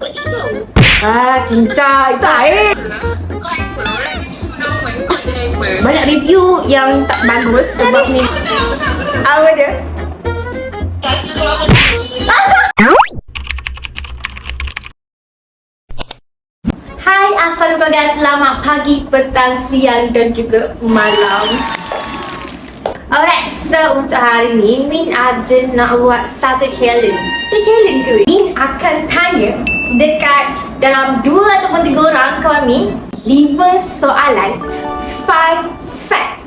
Ah, cincai. Itu hyper. Banyak review yang tak bagus sebab ni. Apa dia? Hai, Assalamualaikum guys. Selamat pagi, petang, siang dan juga malam. Alright, so untuk hari ni Min ada nak buat satu challenge. Itu challenge ke? Min akan tanya dekat dalam dua ataupun tiga orang kawan Min lima soalan fun fact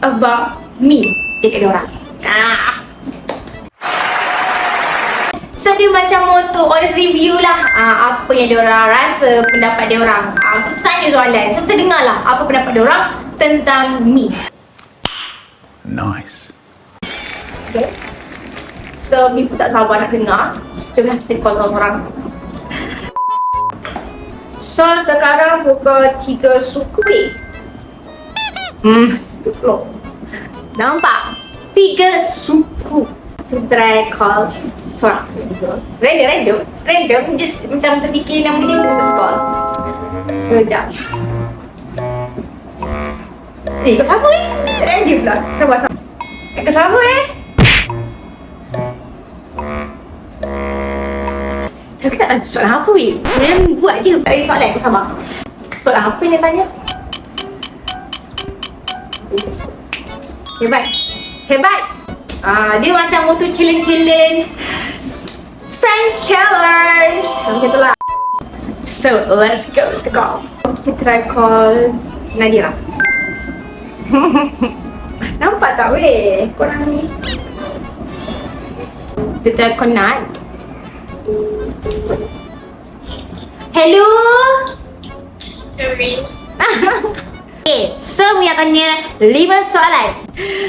about me. Dekat dia orang. Ah. So dia macam motor honest review lah. Uh, Apa yang dia orang rasa, pendapat dia orang. Uh, So kita tanya soalan, so kita dengar lah Apa pendapat dia orang tentang me. Nice. Okay. So mi pun tak sabar nak dengar. Jom lah kita call seorang So sekarang pukul 3 suku. Hmm, itu pula Nampak? Tiga suku. So kita try call seorang Random, random Random, just macam terfikir nama dia Terus call. So, jap Eh, kau siapa eh? Random pula. Sabar, sabar Eh, kau siapa eh? Tapi tak tanya soalan apa weh? Sebenarnya buat je Tak ada soalan, kau sabar. Soalan apa yang dia tanya? Hebat. Hebat. Ah, dia macam motor challenge-challenge Friend challenge. Macam tu lah. So, let's go. To call. Kita try call Nadira Nampak tak weh? Korang ni. Kita try call Nad Hello Kevin. Okay, so Mi akan tanya 5 soalan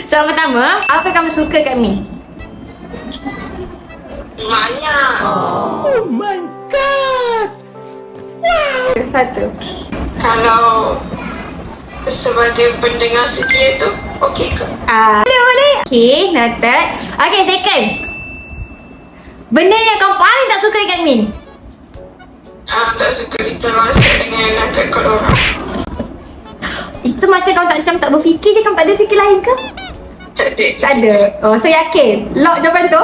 Soalan pertama Apa yang kamu suka kat Mi? Banyak. Oh my god! Satu Kalau sebagai pendengar setia tu, okey ke? Ah, boleh boleh. Okay, noted. Okay, second. Benda yang kau paling tak suka dekat Min? Ah, tak suka diterasa dengan nakal kalau orang. Itu macam kau tak macam tak berfikir ke? Kau tak ada fikir lain ke? Tak ada. Tak ada. Oh, so yakin? Lock jawapan tu?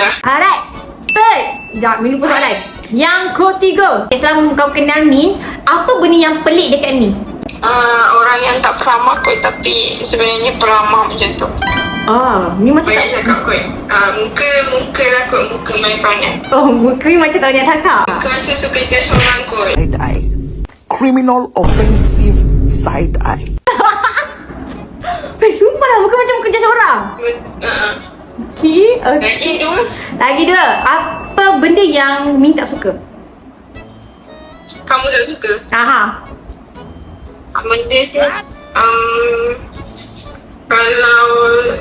Dah. Alright. Third. Sekejap, Min lupa soalan. Yang ketiga. Okay, selama kau kenal Min, apa benda yang pelik dekat Min? Ah, orang yang tak peramah kot tapi sebenarnya peramah macam tu. Ah, Min macam Banyak tak... cakap kot. Ah, muka, muka lah kot, muka main panas. Oh, muka Min macam tak banyak cakap. Muka masa suka just orang kot. Side eye. Criminal offensive side eye. Eh, sumpah lah muka macam kerja seorang. Ah, Okay, okay. lagi dua. Lagi dua. Apa benda yang Min tak suka? Kamu tak suka? Aha. benda tu um, kalau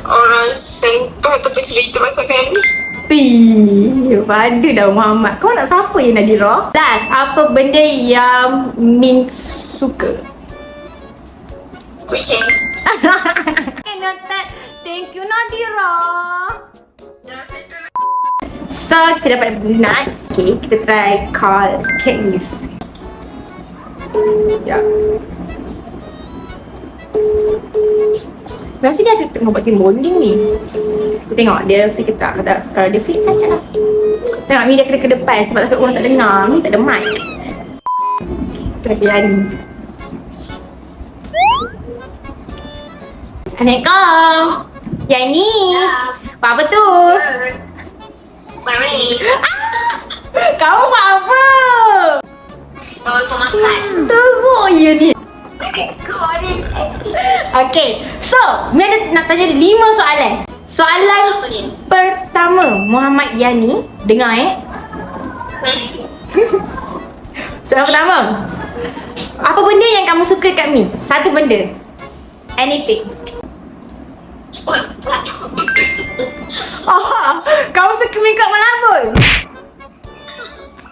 orang sentuh ataupun cerita pasal family Ih, pada dah Muhammad. Kau nak siapa ya Nadira? Last, apa benda yang Min suka? kucing okay, noted. Thank you Nadira. So, kita dapat Nat. Okay, kita try call Cat News. Sekejap. Rasa dia ada tengah buat team bonding ni. Kita tengok dia free ke tak. Kata, kalau dia free, tanya lah. Tengok Mi dia kena ke depan sebab takut orang tak dengar. Mi tak ada mic. Kita ni. Assalamualaikum. Yang ni. Buat apa tu? Mami Kau buat apa? Bawa tu makan Teruk je ni. Okay, so Mi ada nak tanya lima soalan. Soalan pertama, Muhammad Yani. Dengar eh. Soalan pertama. Apa benda yang kamu suka kat Mi? Satu benda. Anything. Ah, kamu suka makeup melabun?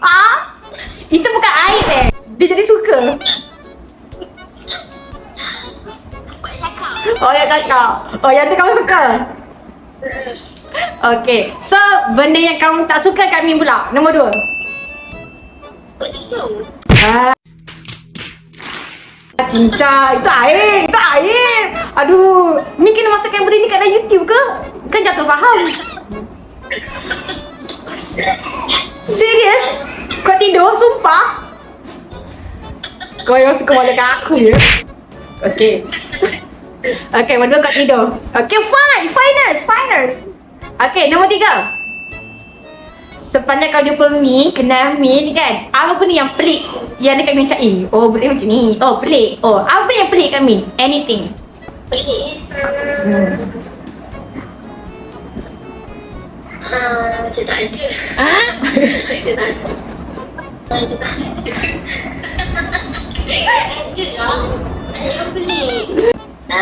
Ah? Itu bukan air eh. Dia jadi suka. Oh, yang kakak. Oh, yang tu kamu suka? Okay. So, benda yang kamu tak suka kat Mi pula. Nombor dua. Kau tidur. Ah. Cincai, itu air, itu air. Aduh, ni kena masukkan benda ni kat dalam YouTube ke? Kan jatuh saham. Serius? Kau tidur, sumpah? Kau yang suka malakan aku ya? Okay. Okay, masa kau tidur. Okay, fine. Finals, finals. Okay, nombor tiga. Sepandai kau jumpa Mi, kenal Mi kan Apa benda yang pelik Yang dekat Mi macam eh Oh boleh macam ni Oh pelik Oh apa yang pelik kat Mi Anything Pelik. hmm. Ah, macam tak ada. Ah? Macam tak ada. Macam tak ada. Ada lah. Ada yang pelik. Lupa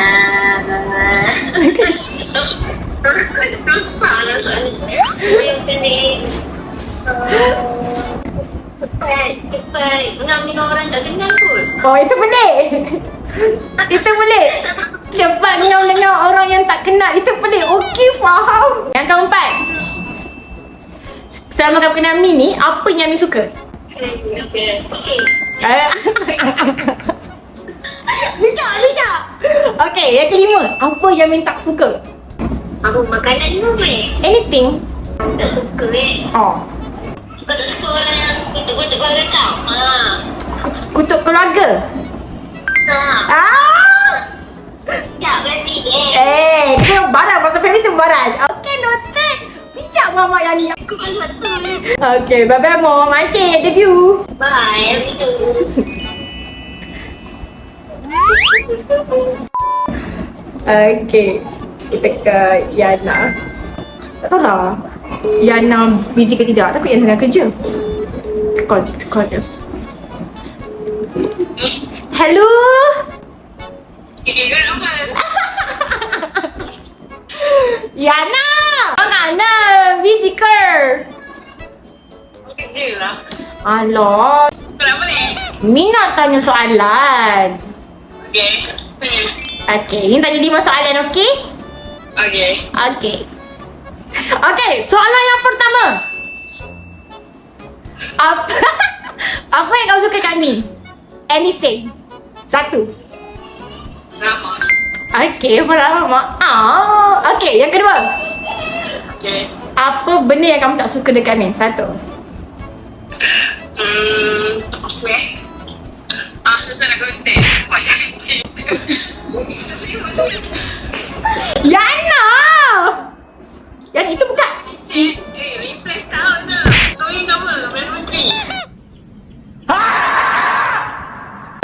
soalan. Apa yang pelik? Cepat, cepat. Ngam dengan orang tak kenal pun. Oh itu pelik Itu pelik Cepat ngam dengan orang yang tak kenal Itu pelik Okey faham Yang keempat Selama kau kenal Mi ni Apa yang Mi suka? Okay. Okay. Eh. Bijak, bijak. Okay, yang kelima. Apa yang Mi tak suka? Apa makanan tu boleh? Anything. Tak suka eh. Oh. Kau tak suka orang yang kutuk-kutuk keluarga kau? Ha. Kutuk keluarga. Ha. Ah! Tak berani eh. Eh, dia barat. Masa family tu barat. Okay, noted. Bijak mama yang ni. Aku malu betul. Okay, bye-bye mo. Mancing, debut. Bye. Tu. Okay. Kita ke Yana. Tak tahu lah. Yana busy ke tidak. Takut Yana tengah kerja. Call je, call je. Hello? Kau apa? Yana! Mana? Busy ke? Kerja lah. Alah. Kau nak apa ni? Mi nak tanya soalan. Okay. Hmm. Okay, ni tanya lima soalan, okay? Okay. Okay. Okay, soalan yang pertama. Apa apa yang kau suka kat Mi? Anything. Satu. Ramah. Okay, pertama. Ah, okay, yang kedua. Okay. Apa benda yang kamu tak suka dekat Mi? Satu. Hmm. Apa eh? Ah, susah nak konten. Macam Yana! Yang itu bukan. Eh, eh, kau tu. Kau yang sama. Menteri.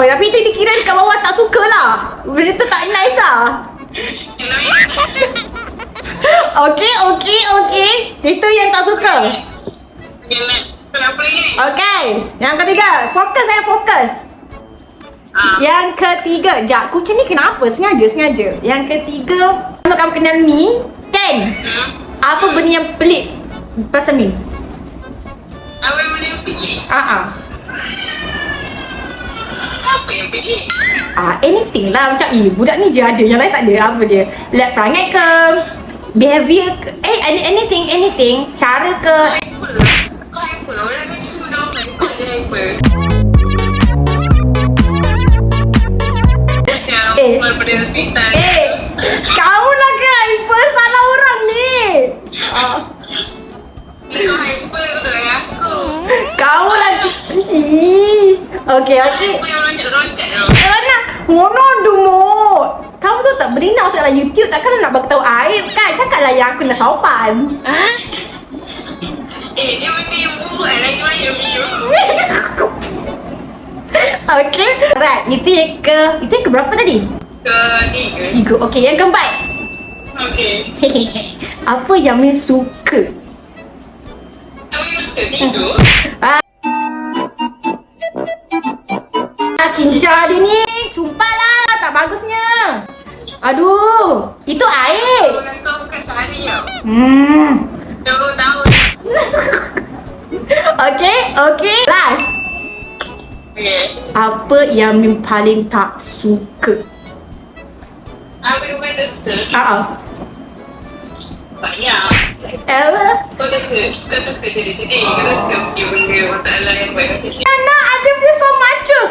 Oh, tapi itu dikira dekat bawah tak suka lah. Benda tu tak nice lah. Okay, okay, okay. Itu yang tak suka. Okay? Okay, yang ketiga. Fokus saya fokus. Ah. Yang ketiga. Sekejap, kucing ni kenapa? Sengaja, sengaja. Yang ketiga. Kalau kamu kenal Mi, Ken. Hmm? Apa benda yang pelik pasal Mi? Apa yang boleh pergi? Ah ah. Apa yang pergi? Ah, anything lah macam eh budak ni je ada yang lain tak ada apa dia. Lihat perangai ke behavior ke eh any- anything anything cara ke Hyper. Kau hyper. Orang ni semua nama kau hyper. Eh. keluar pada hospital. eh kau lah ke hyper salah orang ni. Ah, Kau hyper kau salah aku. kau lah Ih. Okey okey. Aku yang loncat-loncat tu. Mana? Mono dumo. Kamu tu tak berinau dalam YouTube takkan nak bagi tahu aib kan? Cakaplah yang aku nak sopan. Eh, dia benda yang buruk kan. Lagi banyak video. Okey. Right, itu yang ke itu yang ke berapa tadi? Ketiga. Tiga. Okey, yang keempat. Okay. Apa yang Min suka? Apa yang suka tidur? Ah, cincang dia ni. Sumpahlah, tak bagusnya. Aduh, itu air. Kau bukan sehari tau. Hmm. Dua tahun. Okey, okey. Last. Okay. Apa yang Mim paling tak suka? Apa yang paling tak suka? Ah. ah. Banyak. Ella. Kau tak suka. Kau tak suka sedih-sedih. Kau tak suka benda masalah yang baik. Anak, ada pun so macam.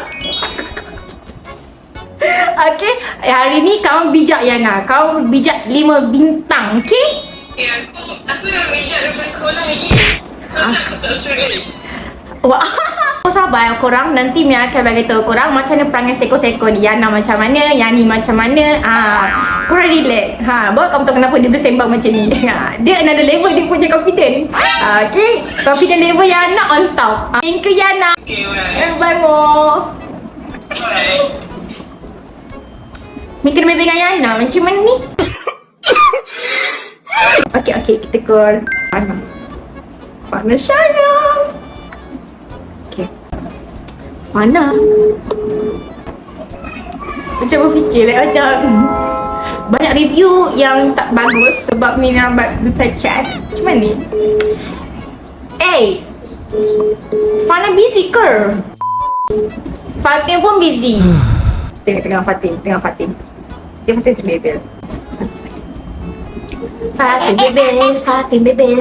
Okay, hari ni kau bijak Yana. Kau bijak lima bintang, okay? Ya, aku, aku dah bijak daripada sekolah lagi. Kau ah. tak, tak. Wah kau sabar korang nanti Mia akan bagi tahu korang macam mana perangai seko-seko ni. Yana macam mana, Yani macam mana. Ah, korang relax. Ha, baru kamu tahu kenapa dia boleh sembang macam ni. Ha, dia another level dia punya confident. Ah, okay, confident level Yana on top. Ah, thank you Yana. Okay, bye. Eh, Bye mo. Bye. Ni kena main dengan Yana macam mana ni? Okay, okay, kita call Fana. Fana sayang. Fana. Macam berfikir like, macam banyak review yang tak bagus sebab ni reply chat. Macam mana ni? Eh, Fana busy ke? Fatin pun busy. Tengok tengah Fatin, tengah Fatin. Dia Fatin tu bebel. Fatin bebel, Fatin bebel.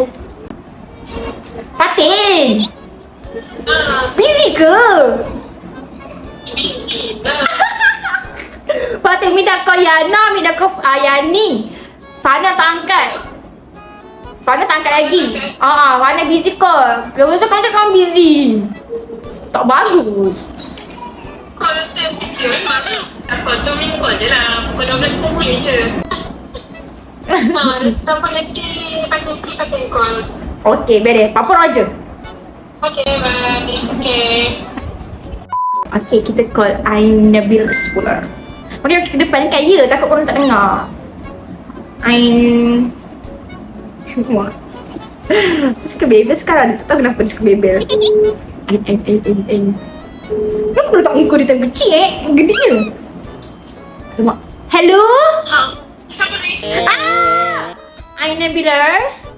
Fatin! Ah, Busy ke? Ah. Fatin minta kau Yana, minta kau Ayani. Fana tak angkat. Fana tak angkat lagi. Ah, ah, Fana busy kau. Kau rasa kau cakap kau busy. Tak bagus. Kalau time kecil memang apa tu minggu je lah. Pukul 12 pukul je. Ha, sampai nanti aku pergi kata call. Okey, beres. Papa Roger. Okay, bye. Okay. Okay, kita call Ain Nabil pula. Okay, ke depan dekat ya, takut korang tak dengar. Ain... Wah. Dia suka bebel sekarang, dia tak tahu kenapa dia suka bebel. Ain, Ain, Ain, Ain, Ain. Kenapa letak muka dia tak kecil eh? Gede je. Hello? Ni? Ah! Ain Nabilers?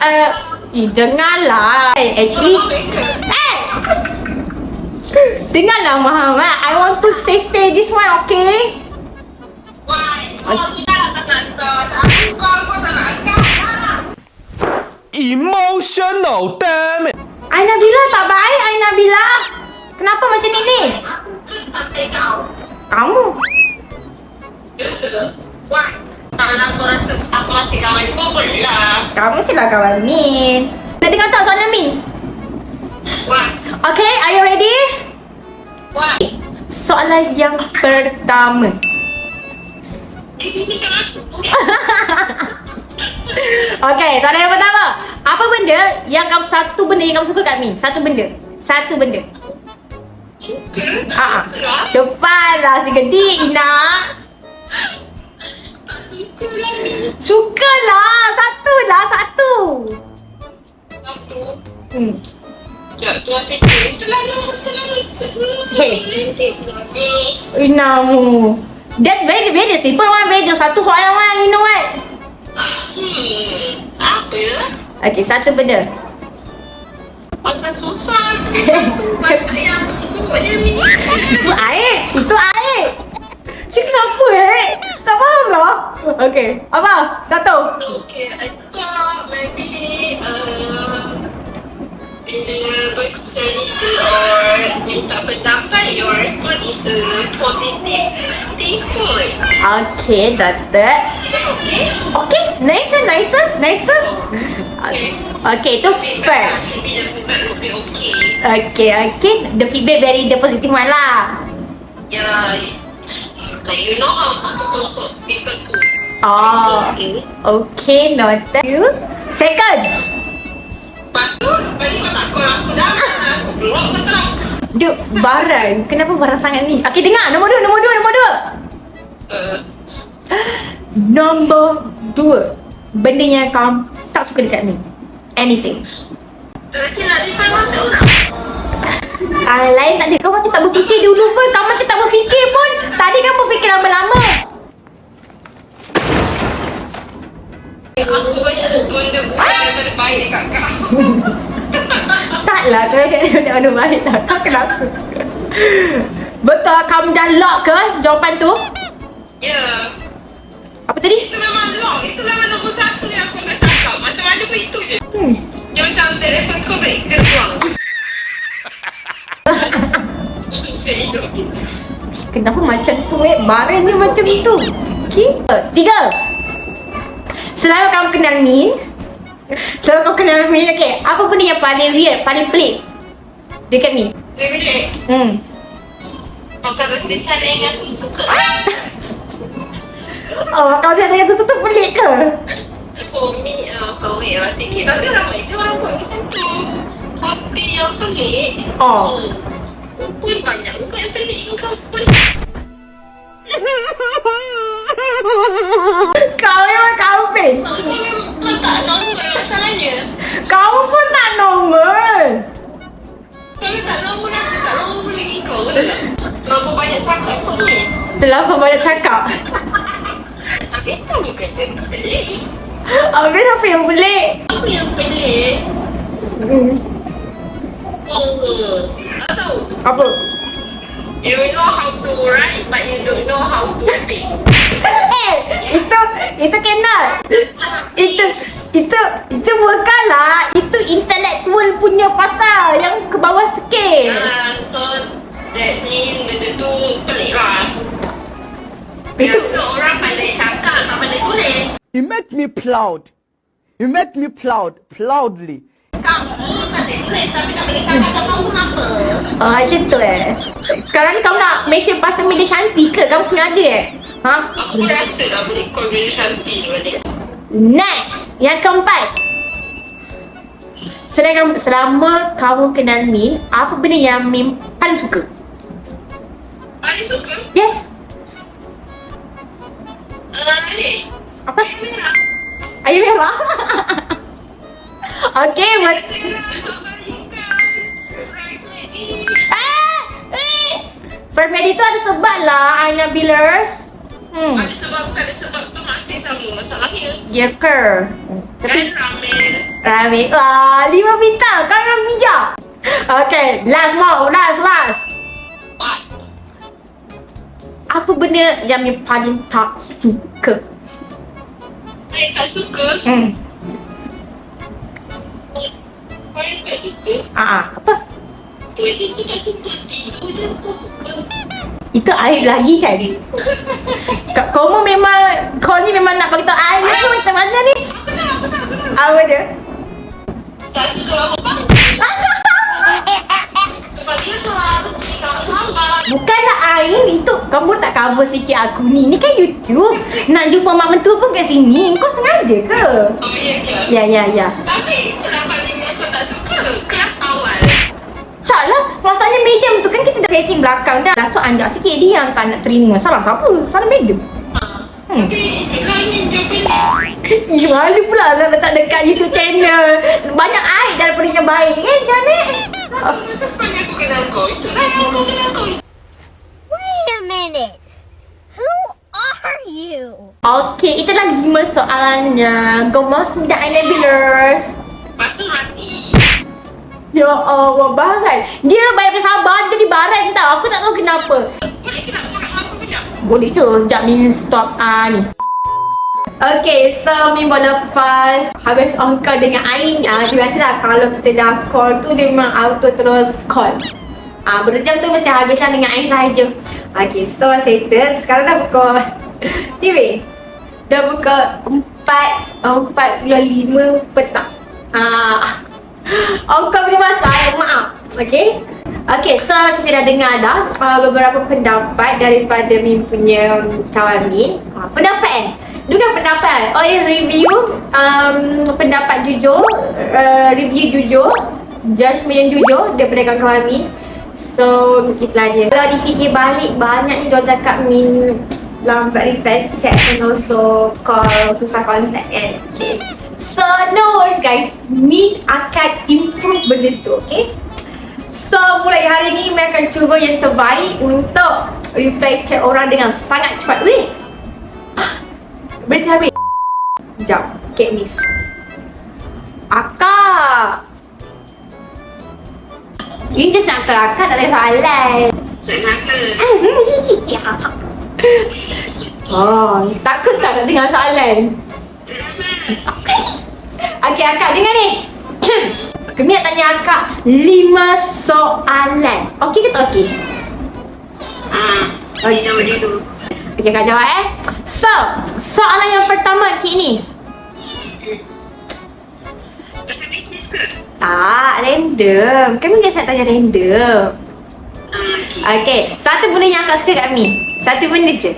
Uh, eh, dengarlah. Actually... Dengarlah Muhammad, I want to say say this one, okay? Why? Oh, kita nak tak nak Aku call pun tak nak angkat. Emotional, damn it! Ai Nabila tak baik, Ai Nabila. Kenapa macam ni ni? Aku tak kau. Kamu. Why? Kalau aku rasa aku masih kawan kau lah. Kamu sila kawan Min. Nak dengar tak soalan Min? Okay, are you ready? Soalan yang pertama. Okay, soalan yang pertama. Apa benda yang kamu satu benda yang kamu suka kat Min? Satu benda. Satu benda. Ah, ah. Cepatlah si gedik Ina. Suka lah. Sukalah. Satu lah, satu. Satu. Hmm. Tuan. Terlalu. Inamu. That's very very simple one very satu soalan one you know what? Hmm. Apa? Okay satu benda. Macam susah. Bapak yang dia ni. Itu air. Itu air. Dia kenapa eh? Tak faham lah. Okay. Apa? Satu. Okay, I thought maybe uh, uh, bercerita or minta pendapat your response is a positive thing food. Okay, doctor. Is it okay? Okay, nicer, nicer, nicer. Okay, itu Feedback lah, should be the feedback would be okay. Okay, okay. The feedback very the positive one lah. Yeah, like you know how to consult people too. Oh, Okay. okay, noted. You. Second. Lepas tu, lepas ni kau tak call aku dah. Aku block kau tahu. Dia barang. Kenapa barang sangat ni? Okay, dengar. Nombor dua, nombor dua, nombor dua. Uh, Nombor dua. Benda yang kau tak suka dekat ni. Anything. Nanti nak reply masa orang. Ah, lain tak ada. Kau macam tak berfikir dulu pun. Kau macam tak berfikir pun. Tadi kamu fikir lama-lama. Aku banyak benda buat daripada baik dekat kau. Taklah. Kau macam ni mana baik lah. Kau kenapa? Betul kamu dah lock ke jawapan tu? Ya. Apa tadi? Itu memang lock. Itu memang nombor satu yang aku akan cakap. Macam mana pun itu je. Hmm. Dia macam telefon kau baik kena buang. Kenapa macam tu eh? Barangnya macam tu. Okay. Tiga. Selama kamu kenal Min. Selama kamu kenal Min, okay. Apa benda yang paling weird, paling pelik? Dekat Min. Bilik. Hmm. Oh, kalau dia cara yang aku suka. Oh, kau cakap dengan tu tu pelik ke? For me, uh, pelik lah sikit. Tapi ramai je orang buat macam tu. Tapi yang pelik. Oh. Hmm. Pun banyak juga yang pelik. Kau pun. Kau memang kau pen. Kau memang tak normal masalahnya. Kau pun tak normal. Kalau tak normal, aku tak normal lagi kau. Terlalu banyak cakap pun ni. Terlalu banyak cakap. Tapi itu bukan yang pelik. Habis apa yang pelik? Apa yang pelik? Hmm. Oh, tak tahu. Apa? You know how to write, but you don't know how to speak. Eh, itu itu kenal. Itu itu itu bukanlah itu intellectual punya pasal yang ke bawah sikit. Ah, so that mean benda tu pelik lah. Itu Biasa orang pandai cakap, tak pandai tulis. You make me proud. You make me proud, proudly. Kamu pandai tulis tapi tak boleh cakap, tak kenapa. oh, macam tu eh. Sekarang ni kau nak mention pasal media cantik ke? Kamu sengaja eh? Ha? Aku rasa lah boleh call benda cantik balik. Next, yang keempat. Selama, selama kamu kenal Min, apa benda yang Min paling suka? Paling suka? Yes. Uh, ni. Apa? Air merah. Air merah. okay, but... Ah! Eh! First Medi tu ada sebab lah, Aina Billers. Hmm. Ada sebab ada sebab tu masih sama masalahnya. Ya ke? Tapi... Dan ramen. Ramen. Ah, lima bintang. Kau yang bijak. Okay, last more. Last, last. What? Apa benda yang Min paling tak suka? Saya tak suka. Hmm. Saya tak suka. Ah, ah. apa? Tak suka. Tidur je tak. Itu air lagi kan? Kau, kau mu memang Kau ni memang nak bagi tahu air ke macam mana ni? Aku tahu. Apa dia? Tak suka lama lambat. Bukanlah air itu Kamu tak cover sikit aku ni Ni kan YouTube Nak jumpa mak mentua pun kat sini Kau sengaja ke? Oh ya ke? Ya ya ya Tapi kenapa dia aku tak suka? Kelas awal. Tak lah Masalahnya medium tu kan kita dah setting belakang dah Last tu anjak sikit dia yang tak nak terima Salah siapa? Salah medium Hmm. Pelik. Ih, malu pula nak letak dekat YouTube channel Banyak air daripada yang baik kan macam ni? Aku kata sepanjang aku kenal kau. Itulah yang aku kenal kau. Wait a minute. Who are you? Okey, itulah lima soalannya Gemas dan enablers Lepas tu mati. Ya Allah, barat. Dia banyak bersabar, dia jadi barat tau. Aku tak tahu kenapa. Boleh tu, sekejap Min. Stop. Ah ni. Okay, so Min boleh lepas. Habis call dengan Ain. Ah, Biasalah kalau kita dah call tu Dia memang auto terus call. Ah, berjam tu mesti habislah dengan Ain sahaja. Okay, so settle. Sekarang dah pukul TV Dah buka 4 4.5 petang. Ah, On call punya masa, maaf. Okay? Okay, so kita dah dengar dah uh, beberapa pendapat daripada Min punya kawan Min uh, Pendapat eh? Kan pendapat. Oh, ini review um, Pendapat jujur uh, Review jujur Judgement yang jujur daripada kawan-kawan Min So, itulah dia. Kalau difikir balik, banyak ni dia cakap Min lambat reply chat and also call susah contact kan okay? So no worries guys. Min akan improve benda tu okay? So mulai hari ni Min akan cuba yang terbaik untuk reply chat orang dengan sangat cepat. Weh! Berhenti habis. Sekejap Okay miss Akak! Ini just nak kelakar tak ada soalan. Senaka. Oh, takut tak nak dengar soalan? Okey, akak dengar ni. Kami nak tanya akak lima soalan. Okey ke tak okey? Ah, jawab dulu. Okay, Kak jawab eh. So, soalan yang pertama, bisnes ke? Tak, random. Kami biasa tanya random. Ah, okey. Satu benda yang akak suka kat Mi. Satu benda je.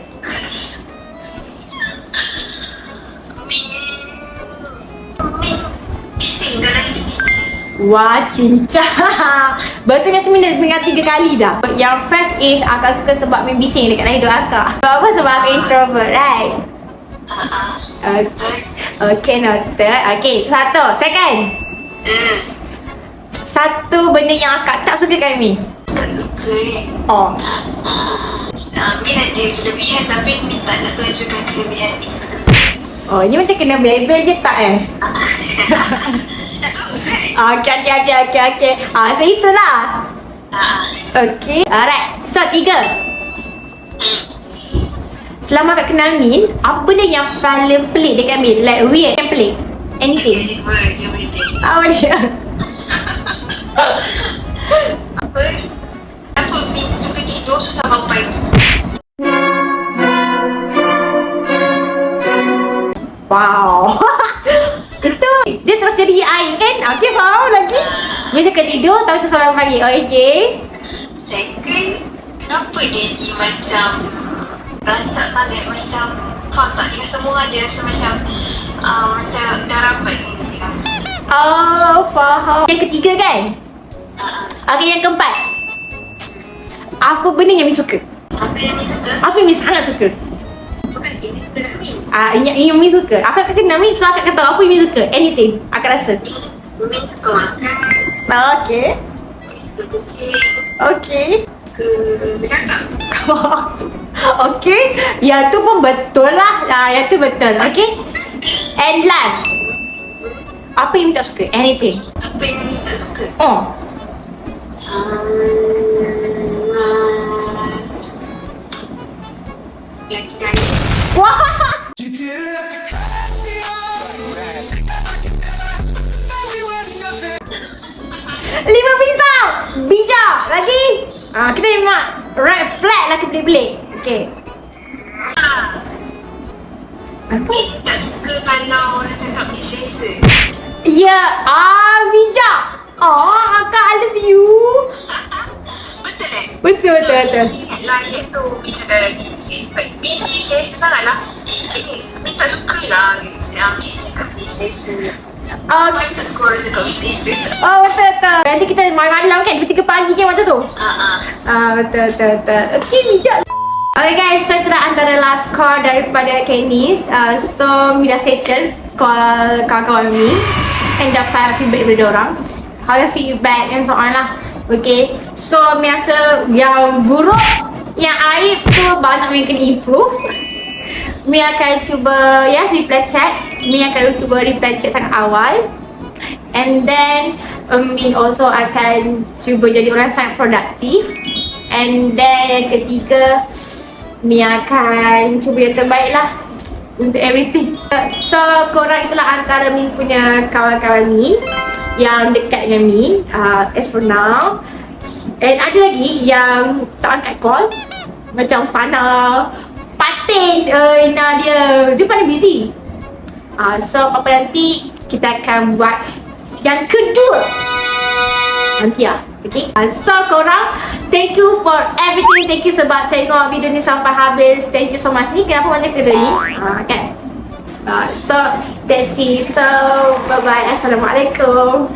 Wah, cinta. Betul Yasmin dah dengar tiga kali dah. Yang first is akak suka sebab main bising dekat dalam hidup akak. Sebab apa? Sebab akak introvert, right? Okay, okay noted. Okay, satu. Second. Satu benda yang akak tak suka kat Mi. Tak suka eh. Oh. Ah, Min ada kelebihan tapi Min tak nak tunjukkan kelebihan ni. Oh, ni macam kena bebel je tak eh? Okay, okay, okay, okay, okay. Ah, so itulah. Ah, Okay. Alright. So, tiga. Selama kak kenal Min, apa benda yang paling pelik dekat Min? Like weird yang pelik? Anything? dia wedding. Apa dia? Apa? Apa Min suka tidur susah bangun pagi? Wow. Itu dia terus jadi air kan? Okay, faham lagi? Dia suka tidur tahu seseorang pagi. Okay. Second, kenapa dia ni macam rancak sangat macam kau tak dia semua dia rasa macam uh, macam dah rapat ini rasa. Oh, faham. Yang ketiga kan? Uh, Okay, yang keempat. Apa benda yang Min suka? apa yang ni suka? Apa yang Min sangat suka? Bukan ini suka nak Min. Ah, yang, yang Min suka. Akak akan kenal Min, so akak kata apa yang Min suka. Anything. Akak rasa. Min, suka makan, Okay. Min suka kucing, Okay. ke bercakap. okay. Yang tu pun betul lah. Ah, yang tu betul. Okay. And last. Apa yang Min tak suka? Anything. Apa yang Min tak suka? Oh. Um, uh, lagi nangis. Wah. Lima bintang. Bijak. Lagi. Ah, kita memang right flat lah kebelik-belik. Okay. Ah, Apa? Min tak suka kalau orang cakap Min selesa. Ya, ah bijak. Oh, akak I love you. Betul eh? Betul, betul, betul. Dia tu cakap lagi Min ni selesa sangat lah Eh, Min Min tak suka lah Yang Min cakap Min selesa Oh, suka orang cakap Min selesa oh betul, betul. Nanti kita malam-malam kan, 2-3 pagi kan waktu tu? Ah ah Ah, betul, betul, betul. Okay, bijak. Okay guys, so itulah antara last call daripada Kennis. Uh, so, Mi dah settle call kawan-kawan Mi. And dapat feedback daripada orang. How the feedback and so on lah. Okay, so Mi rasa yang buruk, yang aib tu banyak Mi kena improve. Mi akan cuba, yes, reply chat. Mi akan cuba reply chat sangat awal. And then um, Min also akan cuba jadi orang sangat produktif And then yang ketiga Mi akan cuba yang terbaik lah Untuk everything So korang itulah antara Min punya kawan-kawan Min Yang dekat dengan Min uh, As for now And ada lagi yang tak angkat call. Macam Fana. Patin uh, Nadia Dia. Paling busy. Uh, So apa nanti kita akan buat yang kedua. Nanti lah. Okay? Uh, So korang Thank you for everything. Thank you sebab tengok video ni sampai habis. Thank you so much. Ni kenapa macam kedua ni? Uh, Kan? Uh, So That's it. So Bye bye Assalamualaikum